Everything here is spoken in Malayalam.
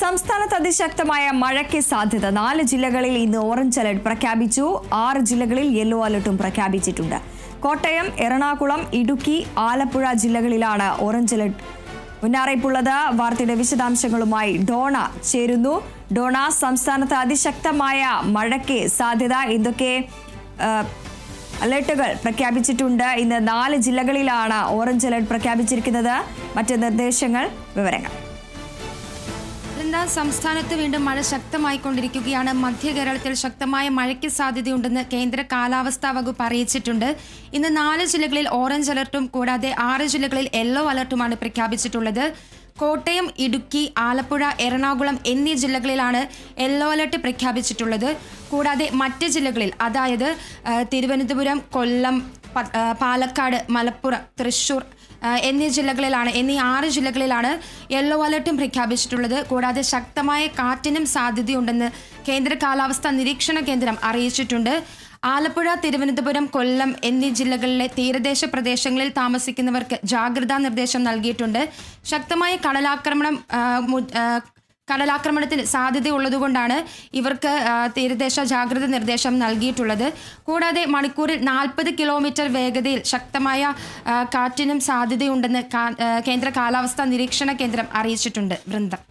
സംസ്ഥാനത്ത് അതിശക്തമായ മഴയ്ക്ക് സാധ്യത. നാല് ജില്ലകളിൽ ഇന്ന് ഓറഞ്ച് അലർട്ട് പ്രഖ്യാപിച്ചു. ആറ് ജില്ലകളിൽ യെല്ലോ അലർട്ടും പ്രഖ്യാപിച്ചിട്ടുണ്ട്. കോട്ടയം എറണാകുളം ഇടുക്കി ആലപ്പുഴ ജില്ലകളിലാണ് ഓറഞ്ച് അലർട്ട് മുന്നറിയിപ്പുള്ളത്. വാർത്തയുടെ വിശദാംശങ്ങളുമായി ഡോണ ചേരുന്നു. ഡോണ സംസ്ഥാനത്ത് അതിശക്തമായ മഴയ്ക്ക് സാധ്യത എന്തൊക്കെ അലർട്ടുകൾ പ്രഖ്യാപിച്ചിട്ടുണ്ട്. ഇന്ന് നാല് ജില്ലകളിലാണ് ഓറഞ്ച് അലർട്ട് പ്രഖ്യാപിച്ചിരിക്കുന്നത്. മറ്റ് നിർദ്ദേശങ്ങൾ വിവരങ്ങൾ. വൃന്ദ സംസ്ഥാനത്ത് വീണ്ടും മഴ ശക്തമായിക്കൊണ്ടിരിക്കുകയാണ്. മധ്യ കേരളത്തിൽ ശക്തമായ മഴയ്ക്ക് സാധ്യതയുണ്ടെന്ന് കേന്ദ്ര കാലാവസ്ഥാ വകുപ്പ് അറിയിച്ചിട്ടുണ്ട്. ഇന്ന് നാല് ജില്ലകളിൽ ഓറഞ്ച് അലർട്ടും കൂടാതെ ആറ് ജില്ലകളിൽ യെല്ലോ അലർട്ടുമാണ് പ്രഖ്യാപിച്ചിട്ടുള്ളത്. കോട്ടയം ഇടുക്കി ആലപ്പുഴ എറണാകുളം എന്നീ ജില്ലകളിലാണ് യെല്ലോ അലർട്ട് പ്രഖ്യാപിച്ചിട്ടുള്ളത്. കൂടാതെ മറ്റ് ജില്ലകളിൽ അതായത് തിരുവനന്തപുരം കൊല്ലം പാലക്കാട് മലപ്പുറം തൃശൂർ എന്നീ ജില്ലകളിലാണ് എന്നീ ആറ് ജില്ലകളിലാണ് യെല്ലോ അലർട്ടും പ്രഖ്യാപിച്ചിട്ടുള്ളത്. കൂടാതെ ശക്തമായ കാറ്റിനും സാധ്യതയുണ്ടെന്ന് കേന്ദ്ര കാലാവസ്ഥാ നിരീക്ഷണ കേന്ദ്രം അറിയിച്ചിട്ടുണ്ട്. ആലപ്പുഴ തിരുവനന്തപുരം കൊല്ലം എന്നീ ജില്ലകളിലെ തീരദേശ പ്രദേശങ്ങളിൽ താമസിക്കുന്നവർക്ക് ജാഗ്രതാ നിർദ്ദേശം നൽകിയിട്ടുണ്ട്. ശക്തമായ കടലാക്രമണം കടലാക്രമണത്തിന് സാധ്യതയുള്ളതുകൊണ്ടാണ് ഇവർക്ക് തീരദേശ ജാഗ്രത നിർദ്ദേശം നൽകിയിട്ടുള്ളത്. കൂടാതെ മണിക്കൂറിൽ നാൽപ്പത് കിലോമീറ്റർ വേഗതയിൽ ശക്തമായ കാറ്റിനും സാധ്യതയുണ്ടെന്ന് കേന്ദ്ര കാലാവസ്ഥാ നിരീക്ഷണ കേന്ദ്രം അറിയിച്ചിട്ടുണ്ട്. വൃന്ദം.